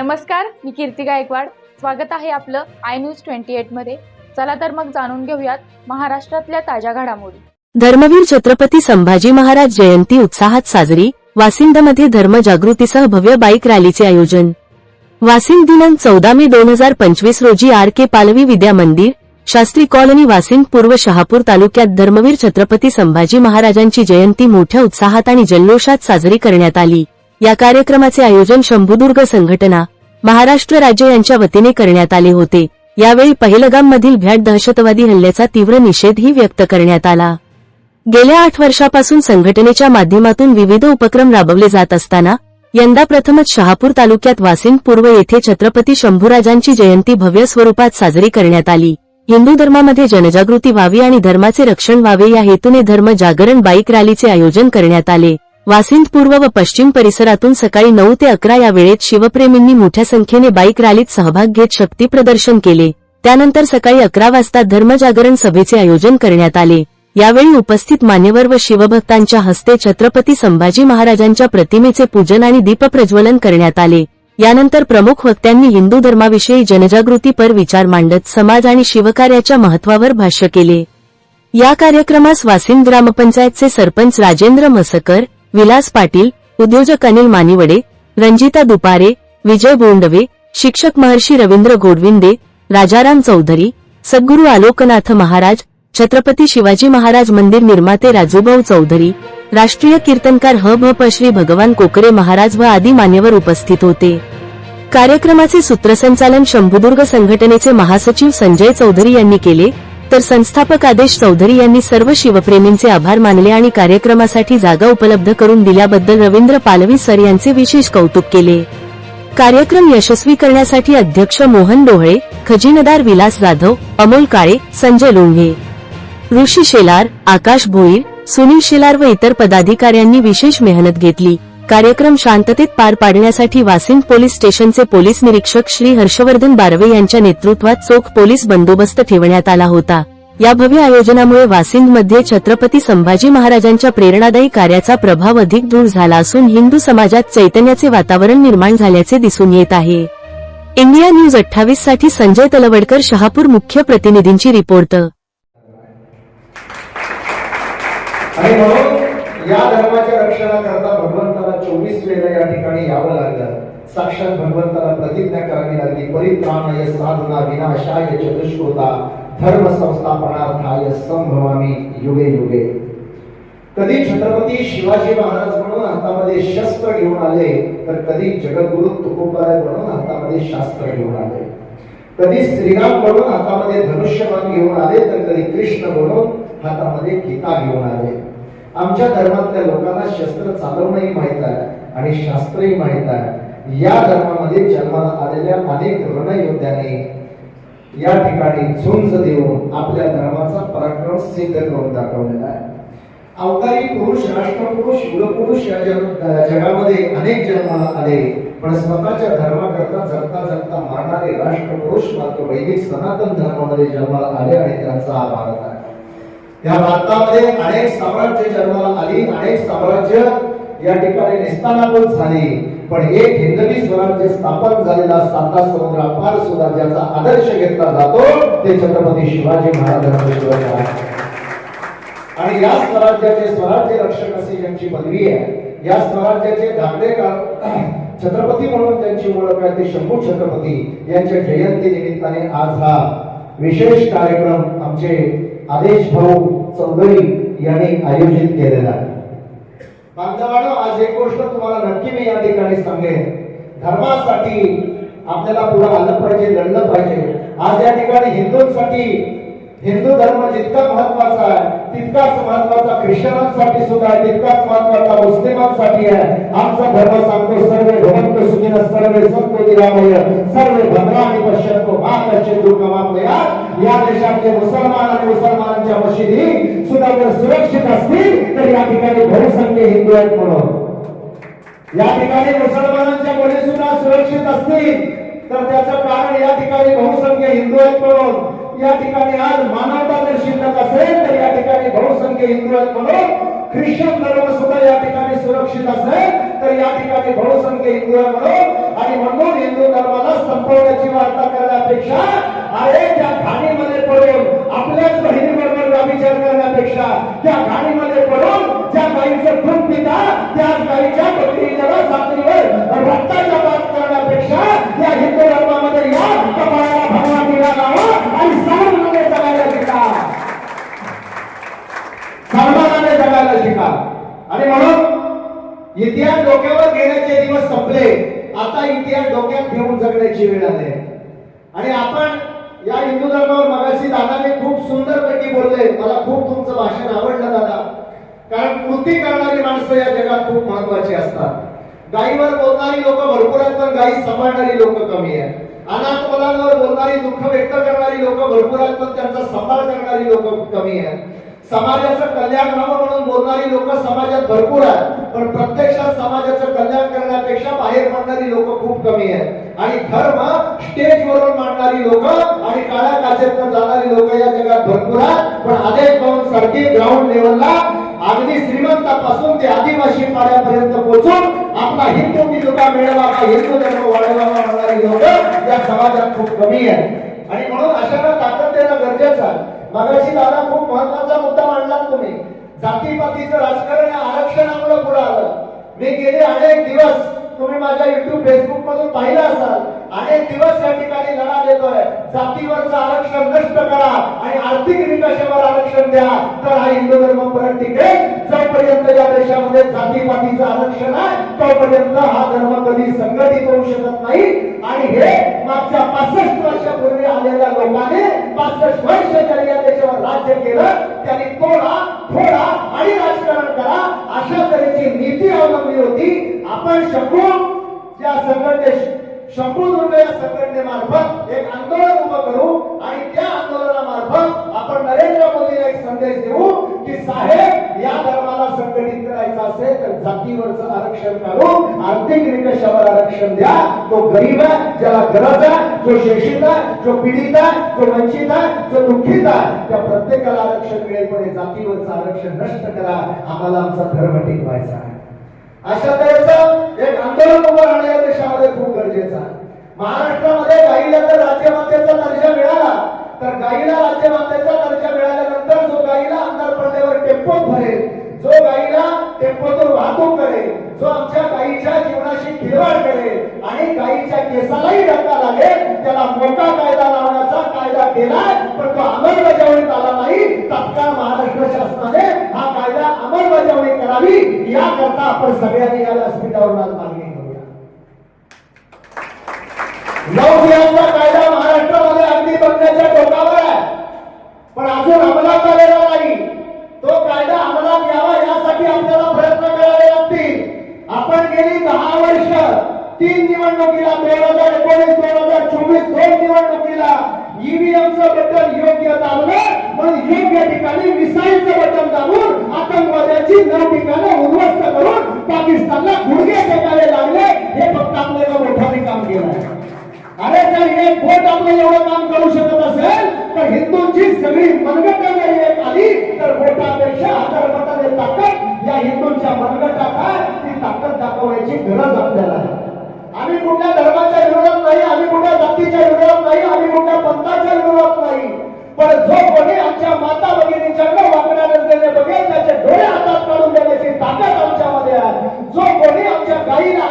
नमस्कार मी कीर्ती गायकवाड. स्वागत आहे आपलं आय न्यूज ट्वेंटी एटमध्ये. चला तर मग जाणून घेऊयात महाराष्ट्रातल्या ताज्या घडामोडी. धर्मवीर छत्रपती संभाजी महाराज जयंती उत्साहात साजरी वासिंदमध्ये धर्मजागृतीसह भव्य बाईक रॅलीचे आयोजन. वासिंद दिनांक चौदा मे दोन हजार पंचवीस रोजी आर के पालवी विद्या मंदिर शास्त्री कॉलनी वासिंद पूर्व शहापूर तालुक्यात धर्मवीर छत्रपती संभाजी महाराजांची जयंती मोठ्या उत्साहात आणि जल्लोषात साजरी करण्यात आली. या कार्यक्रमाचे आयोजन शंभुदुर्ग संघटना महाराष्ट्र राज्य यांच्या वतीने करण्यात आले होते. यावेळी पहिलगाममधील भ्याट दहशतवादी हल्ल्याचा तीव्र निषेधही व्यक्त करण्यात आला. गेल्या आठ वर्षापासून संघटनेच्या माध्यमातून विविध उपक्रम राबवले जात असताना यंदा प्रथमच शहापूर तालुक्यात वासिंद पूर्व येथे छत्रपती शंभूराजांची जयंती भव्य स्वरूपात साजरी करण्यात आली. हिंदू धर्मामध्ये जनजागृती व्हावी आणि धर्माचे रक्षण व्हावे या हेतूने धर्म जागरण बाईक रॅलीचे आयोजन करण्यात आले. वासिंद पूर्व व पश्चिम परिसरातून सकाळी नऊ ते अकरा या वेळेत शिवप्रेमींनी मोठ्या संख्येने बाईक रॅलीत सहभाग घेत शक्ती प्रदर्शन केले. त्यानंतर सकाळी अकरा वाजता धर्मजागरण सभेचे आयोजन करण्यात आले. यावेळी उपस्थित मान्यवर व शिवभक्तांच्या हस्ते छत्रपती संभाजी महाराजांच्या प्रतिमेचे पूजन आणि दीपप्रज्वलन करण्यात आले. यानंतर प्रमुख वक्त्यांनी हिंदू धर्माविषयी जनजागृतीपर विचार मांडत समाज आणि शिवकार्याच्या महत्वावर भाष्य केले. या कार्यक्रमास वासिंद ग्रामपंचायतचे सरपंच राजेंद्र मसकर विलास पाटील उद्योजक अनिल मानिवडे रंजिता दुपारे विजय बोंडवे शिक्षक महर्षी रवींद्र गोडविंदे राजाराम चौधरी सद्गुरू आलोकनाथ महाराज छत्रपती शिवाजी महाराज मंदिर निर्माते राजूभाऊ चौधरी राष्ट्रीय कीर्तनकार ह भ प श्री भगवान कोकरे महाराज व आदी मान्यवर उपस्थित होते. कार्यक्रमाचे सूत्रसंचालन शंभुदुर्ग संघटनेचे महासचिव संजय चौधरी यांनी केले. तर संस्थापक आदेश चौधरी यांनी सर्व शिवप्रेमींचे आभार मानले आणि कार्यक्रमासाठी जागा उपलब्ध करून दिल्याबद्दल रवींद्र पालवी सर यांचे विशेष कौतुक केले. कार्यक्रम यशस्वी करण्यासाठी अध्यक्ष मोहन डोहळे खजिनदार विलास जाधव अमोल काळे संजय लोंढे ऋषी शेलार आकाश भोईर सुनील शेलार व इतर पदाधिकाऱ्यांनी विशेष मेहनत घेतली. कार्यक्रम शांततेत पार पाडण्यासाठी वासिंद पोलीस स्टेशनचे पोलीस निरीक्षक श्री हर्षवर्धन बारवे यांच्या नेतृत्वात चोख पोलीस बंदोबस्त ठेवण्यात आला होता. या भव्य आयोजनामुळे वासिंदमध्ये छत्रपती संभाजी महाराजांच्या प्रेरणादायी कार्याचा प्रभाव अधिक दूर झाला असून हिंदू समाजात चैतन्याचे वातावरण निर्माण झाल्याचे दिसून येत आहे. इंडिया न्यूज अठ्ठावीससाठी संजय तलवडकर शहापूर मुख्य प्रतिनिधींची रिपोर्ट. या धर्माच्या रक्षणाकरता भगवंताला चोवीस या ठिकाणी यावं लागलं. साक्षात भगवंताला प्रतिज्ञा करावी लागली. परित्राणाय साधना विनाशाय चतुष्कृता धर्म संस्थापनार्थाय संभवामी युगे युगे. कधी छत्रपती शिवाजी महाराज म्हणून हातामध्ये शस्त्र घेऊन आले तर कधी जगद्गुरु तुकोबाराय म्हणून हातामध्ये शास्त्र घेऊन आले. कधी श्रीराम म्हणून हातामध्ये धनुष्यमान घेऊन आले तर कधी कृष्ण म्हणून हातामध्ये गीता घेऊन आले. आमच्या धर्मातल्या लोकांना शस्त्र चालवणंही माहीत आहे. आणि शास्त्रही माहीत आहे. या धर्मामध्ये जन्माला आलेल्या अनेक रणयोद्ध्यांनी या ठिकाणी झुंज देऊन आपल्या धर्माचा पराक्रम सिद्ध करून दाखवलेला आहे. अवतारी पुरुष राष्ट्रपुरुष युगपुरुष या जग- जगामध्ये अनेक जन्माला आले. पण स्वतःच्या धर्माकरता जगता जगता मारणारे राष्ट्रपुरुष मात्र वैदिक सनातन धर्मामध्ये जन्माला आले आणि त्यांचा हा भारत आहे. या भारतामध्ये अनेक साम्राज्य जन्माला आली अनेक साम्राज्य या ठिकाणी निस्तानाबूत झाली. पण एक हिंदवी स्वराज्य स्थापन झालेला साता समुद्रापार सुद्धा ज्याचा आदर्श घेतला जातो ते छत्रपती शिवाजी महाराजांचे स्वराज्य आहे. आणि या स्वराज्याचे स्वराज्य रक्षक असे यांची पदवी आहे. या स्वराज्याचे धाकटे छत्रपती म्हणून त्यांची ओळख आहे ते शंभू छत्रपती यांच्या जयंती निमित्ताने आज हा विशेष कार्यक्रम आमचे आदेश भाऊ चौधरी यांनी आयोजित केलेला आहे. बांधवानो आज एक गोष्ट तुम्हाला नक्की मी या ठिकाणी सांगेन. धर्मासाठी आपल्याला पुढे आलं पाहिजे लढलं पाहिजे. आज या ठिकाणी हिंदूंसाठी हिंदू धर्म जितका महत्त्वाचा आहे तितकाच महत्त्वाचा ख्रिश्चनांसाठी सुद्धा आहे तितकाच महत्त्वाचा मुस्लिमांसाठी आहे. आमचा धर्म सांगतो दिल्यामुळे सर्व भद्राणी पश्यंतो मा कश्चित दुःखमापया या देशातले मुसलमान आणि मुसलमानांच्या मशिदी सुद्धा जर सुरक्षित असतील तर या ठिकाणी बहुसंख्य हिंदू आहेत म्हणून. या ठिकाणी मुसलमानांच्या मुली सुद्धा सुरक्षित असतील तर त्याचं कारण या ठिकाणी बहुसंख्य हिंदू आहेत म्हणून. या ठिकाणी आज मानवता जर शिल्लक असेल तर या ठिकाणी बहुसंख्य हिंदू आहेत म्हणून. ख्रिश्चन धर्म सुद्धा या ठिकाणी सुरक्षित असेल तर या ठिकाणी बहुसंख्य हिंदू आहे म्हणून. आणि म्हणून हिंदू धर्माला संपवण्याची वार्ता करण्यापेक्षा अरे त्या खाणीमध्ये पडून आपल्याच बहिणीबरोबर व्यभिचार करण्यापेक्षा त्या खाणीमध्ये पडून ज्या गाईचं दूध पिता त्याच गाईच्या बकरीला साखरीवर रक्ताच्या बात करण्यापेक्षा या हिंदू धर्म या कपाळाला भगवान दिला लावा आणि समाधानाने जगायला शिका समाधानाने जगायला शिका आणि म्हणून इतिहास डोक्यावर घेण्याचे दिवस संपले आता इतिहास डोक्यात घेऊन जगण्याची वेळ आली आहे. आणि आपण या हिंदू धर्मावर मगाशी दादाने खूप सुंदरपैकी बोलले मला खूप तुमचं भाषण आवडलं दादा. कारण कृती करणारी माणसं या जगात खूप महत्वाची असतात. गायीवर बोलणारी लोक भरपूर आहेत पण गायी सांभाळणारी लोक कमी आहेत. अनाथ मुलांवर बोलणारी दुःख व्यक्त करणारी लोक भरपूर आहेत पण त्यांचा सांभाळ करणारी लोक कमी आहेत. समाजाचं कल्याण व्हावं म्हणून बोलणारी लोक समाजात भरपूर आहेत. पण प्रत्यक्षात समाजाचं कल्याण करण्यापेक्षा बाहेर मांडणारी लोक खूप कमी आहेत. आणि धर्म स्टेजवरून मांडणारी लोक आणि काळ्या काचेत जाणारी लोक या जगात भरपूर आहेत. पण अनेक भाऊन सारखी ग्राउंड लेवलला अगदी श्रीमंतापासून ते आदिवासी पाड्यापर्यंत पोहोचून आपला हिंदू मिळवा मिळवावा हिंदू धर्म वाढवावा म्हणणारी लोक या समाजात खूप कमी आहे आणि म्हणून अशांना ताकद देणं गरजेचं आहे. मगाशी दादा खूप महत्त्वाचा मुद्दा मांडलात तुम्ही. जातीपातीचं राजकारण आरक्षणामुळे पुढे आलं. मी गेले अनेक दिवस माझ्या युट्यूब फेसबुक मधून पाहिलं असाल अनेक दिवस या ठिकाणी लढा देतोय. जातीवरचं आरक्षण नष्ट करा आणि आर्थिक निकषावर आरक्षण द्या. तर हा हिंदू धर्म परत टिकेल. जोपर्यंत या देशामध्ये जातीपातीचं आरक्षण आहे तोपर्यंत हा धर्म कधी संघटित होऊ शकत नाही. आणि हे मागच्या पासष्ट वर्षापूर्वी आलेल्या लोकांनी पासष्ट वर्ष त्यांनी या देशावर राज्य केलं त्यांनी तोडा फोडा आणि राजकारण करा. अशा तऱ्हेची नीती अवलंबली होती. आपण शकू त्या संघटनेशी शंभू दुर्ग या संघटनेमार्फत एक आंदोलन उभं करू आणि त्या आंदोलनामार्फत आपण नरेंद्र मोदीला एक संदेश देऊ की साहेब या धर्माला संघटित करायचं असेल तर जातीवरचं आरक्षण काढून आर्थिक निकषावर आरक्षण द्या. तो गरीब आहे ज्याला गरज आहे जो शोषित आहे जो पीडित आहे जो वंचित आहे जो दुःखित आहे त्या प्रत्येकाला आरक्षण मिळेल पण जातीवरचं आरक्षण नष्ट करा. आम्हाला आमचा धर्म टिकवायचा आहे. अशा तऱ्हेचं एक आंदोलन उभं राहणं या देशामध्ये खूप गरजेचं आहे. महाराष्ट्रामध्ये गाईला जर राज्यमातेचा दर्जा मिळाला तर गाईला राज्यमातेचा दर्जा मिळाल्यानंतर जो गाईला आमदार पडद्यावर टेम्पो भरेल जो गाईला टेम्पोतून वाहतूक करेल जो आमच्या गाईच्या जीवनाशी खिलवाड करेल आणि गाईच्या केसालाही धक्का लागेल त्याला मोठा कायदा लावण्याचा कायदा केला पण तो अंमलबजावणीत आला नाही. तत्काळ महाराष्ट्र शासनाने हा कायदा अंमलबजावणी करावी. याकरता आपण सगळ्यांनी या व्यासपीठावरून आज मागणी करूया. नवशियांचा कायदा महाराष्ट्रामध्ये अगदी बनण्याच्या टोकावर आहे. पण अजून अंमलात आलेला नाही. तो कायदा अंमलात यावा यासाठी आपल्याला प्रयत्न करावे लागतील. आपण गेली दहा वर्ष तीन निवडणुकीला दोन हजार एकोणीस दोन हजार चोवीस दोन निवडणुकीला ईव्हीएमचं बटन योग्य दाबलं. म्हणून योग्य ठिकाणी मिसाईलचं बटन दाबून आतंकवाद्याची नऊ ठिकाणी गुडघे लागले हे फक्त आपल्याला मोठ्याने काम केलं आहे. अरे जर हे कोट आपलं एवढं काम करू शकत असेल तर हिंदूंची सगळी मनगट येत आली तर बोटापेक्षा हजार बोटाने ताकद या हिंदूंच्या मनगटात आहे ती ताकद दाखवण्याची गरज आपल्याला आहे. आम्ही कुठल्या धर्माच्या विरोधात नाही आम्ही कुठल्या जातीच्या विरोधात नाही आम्ही कुठल्या पंथाच्या विरोधात नाही. पण जो कोणी आमच्या माता भगिनींच्याकडे वाकड्या नजरेने बघेल त्याचे डोळे हातात काढून देण्याची ताकद आमच्या जो कोणी आमच्या गाईला